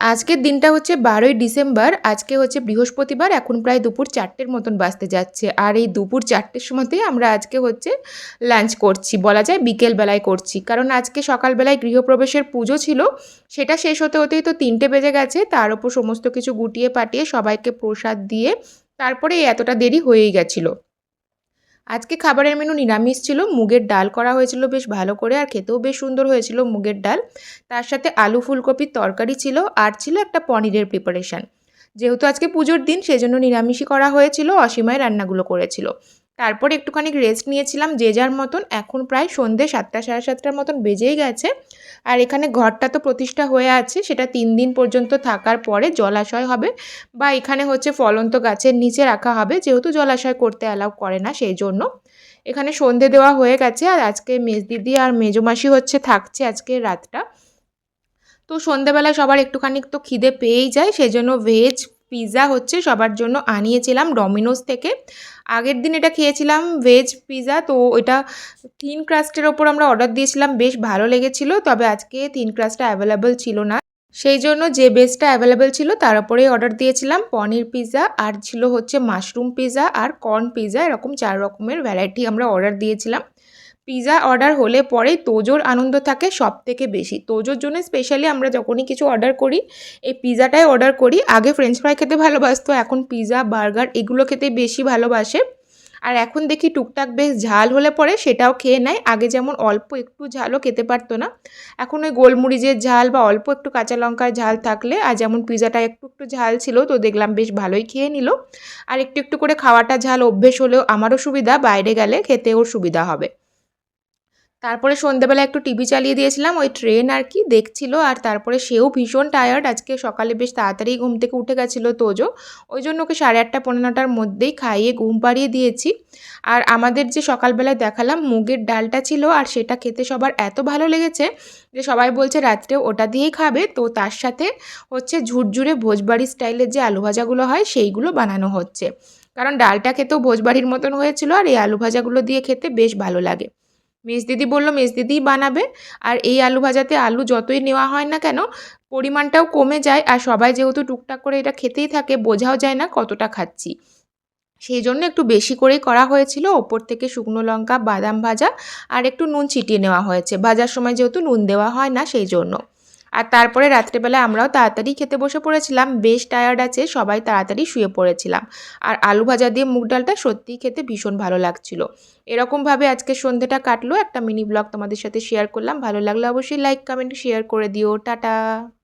আজকের দিনটা হচ্ছে বারোই ডিসেম্বর, আজকে হচ্ছে বৃহস্পতিবার, এখন প্রায় দুপুর চারটের মতন বাজতে যাচ্ছে। আর এই দুপুর চারটের সময়তেই আমরা আজকে হচ্ছে লাঞ্চ করছি, বলা যায় বিকেলবেলায় করছি। কারণ আজকে সকালবেলায় গৃহপ্রবেশের পুজো ছিল, সেটা শেষ হতে হতেই তো তিনটে বেজে গেছে। তার উপর সমস্ত কিছু গুটিয়ে পাটিয়ে সবাইকে প্রসাদ দিয়ে তারপরে এতটা দেরি হয়েই গেছিল। আজকে খাবারের মেনু নিরামিষ ছিল, মুগের ডাল করা হয়েছিল বেশ ভালো করে আর খেতেও বেশ সুন্দর হয়েছিল মুগের ডাল। তার সাথে আলু ফুলকপির তরকারি ছিল আর ছিল একটা পনিরের প্রিপারেশান যেহেতু আজকে পুজোর দিন, সেজন্য নিরামিষই করা হয়েছিল, অসীমায় রান্নাগুলো করেছিল। তারপর একটুখানি রেস্ট নিয়েছিলাম যে যার মতন। এখন প্রায় সন্ধে সাতটা, সাড়ে সাতটার মতন বেজেই গেছে। আর এখানে ঘরটা তো প্রতিষ্ঠা হয়ে আছে, সেটা তিন দিন পর্যন্ত থাকার পরে জলাশয় হবে বা এখানে হচ্ছে ফলন্ত গাছের নিচে রাখা হবে, যেহেতু জলাশয় করতে অ্যালাউ করে না সেই জন্য এখানে সন্ধে দেওয়া হয়ে গেছে আর আজকে মেজদিদি আর মেজমাসি হচ্ছে থাকছে আজকে রাতটা। তো সন্ধেবেলায় সবার একটুখানি তো খিদে পেয়েই যায়, সেজন্য ভেজ পিৎজা হচ্ছে সবার জন্য আনিয়েছিলাম ডমিনোস থেকে। আগের দিন এটা খেয়েছিলাম ভেজ পিৎজা তো ওইটা থিন ক্রাস্টের ওপর আমরা অর্ডার দিয়েছিলাম, বেশ ভালো লেগেছিলো, তবে আজকে থিন ক্রাস্টটা অ্যাভেলেবেল ছিল না। সেই জন্য যে বেসটা অ্যাভেলেবেল ছিল, তার উপরেই অর্ডার দিয়েছিলাম পনির পিৎজা আর ছিল হচ্ছে মাশরুম পিৎজা আর কর্ন পিৎজা এরকম চার রকমের ভ্যারাইটি আমরা অর্ডার দিয়েছিলাম। পিৎজা অর্ডার হলে পরে তোজোর আনন্দ থাকে সব থেকে বেশি। তোজোর জন্য স্পেশালি আমরা যখনই কিছু অর্ডার করি, এই পিৎজাটাই অর্ডার করি। আগে ফ্রেঞ্চ ফ্রাই খেতে ভালোবাসতো, এখন পিৎজা বার্গার এগুলো খেতে বেশি ভালোবাসে। আর এখন দেখি টুকটাক বেশ ঝাল হলে পরে সেটাও খেয়ে নেয়। আগে যেমন অল্প একটু ঝালও খেতে পারতো না। এখন ওই গোলমরিচের ঝাল বা অল্প একটু কাঁচা লঙ্কার ঝাল থাকলে আর যেমন পিৎজাটা একটু একটু ঝাল ছিল, তো দেখলাম বেশ ভালোই খেয়ে নিল। আর একটু একটু করে খাওয়াটা ঝাল অভ্যেস হলেও আমারও সুবিধা, বাইরে গেলে খেতেও সুবিধা হবে। তারপরে সন্ধ্যেবেলা একটু টিভি চালিয়ে দিয়েছিলাম, ওই ট্রেন আর কি দেখছিল আর তারপরে সেও ভীষণ টায়ার্ড আজকে সকালে বেশ তাড়াতাড়ি ঘুম থেকে উঠে গেছিল তোজো। ওই জন্য ওকে সাড়ে আটটা পনেরো নটার মধ্যেই খাইয়ে ঘুম পাড়িয়ে দিয়েছি। আর আমাদের যে সকালবেলায় দেখালাম মুগের ডালটা ছিল আর সেটা খেতে সবার এত ভালো লেগেছে যে সবাই বলছে রাত্রে ওটা দিয়েই খাবে। তো তার সাথে হচ্ছে ঝুরঝুরে ভোজবাড়ি স্টাইলের যে আলু ভাজাগুলো হয় সেইগুলো বানানো হচ্ছে। কারণ ডালটা খেতেও ভোজবাড়ির মতন হয়েছিল আর এই আলু ভাজাগুলো দিয়ে খেতে বেশ ভালো লাগে। মেজদিদি বলল মেজ মেজদিদিই বানাবে। আর এই আলু ভাজাতে আলু যতই নেওয়া হয় না কেন, পরিমাণটাও কমে যায়। আর সবাই যেহেতু টুকটাক করে এটা খেতেই থাকে, বোঝাও যায় না কতটা খাচ্ছি। সেই জন্য একটু বেশি করেই করা হয়েছিল। ওপর থেকে শুকনো লঙ্কা, বাদাম ভাজা, আর একটু নুন ছিটিয়ে নেওয়া হয়েছে। ভাজার সময় যেহেতু নুন দেওয়া হয় না, সেই জন্য। আর তারপরে রাত্রেবেলায় আমরাও তাড়াতাড়ি খেতে বসে পড়েছিলাম। বেশ টায়ার্ড আছে, সবাই তাড়াতাড়ি শুয়ে পড়েছিলাম। আর আলু ভাজা দিয়ে মুগ ডালটা সত্যিই খেতে ভীষণ ভালো লাগছিল। এরকমভাবে আজকে সন্ধ্যেটা কাটলো। একটা মিনি ব্লগ তোমাদের সাথে শেয়ার করলাম। ভালো লাগলে অবশ্যই লাইক কমেন্ট শেয়ার করে দিও। টাটা!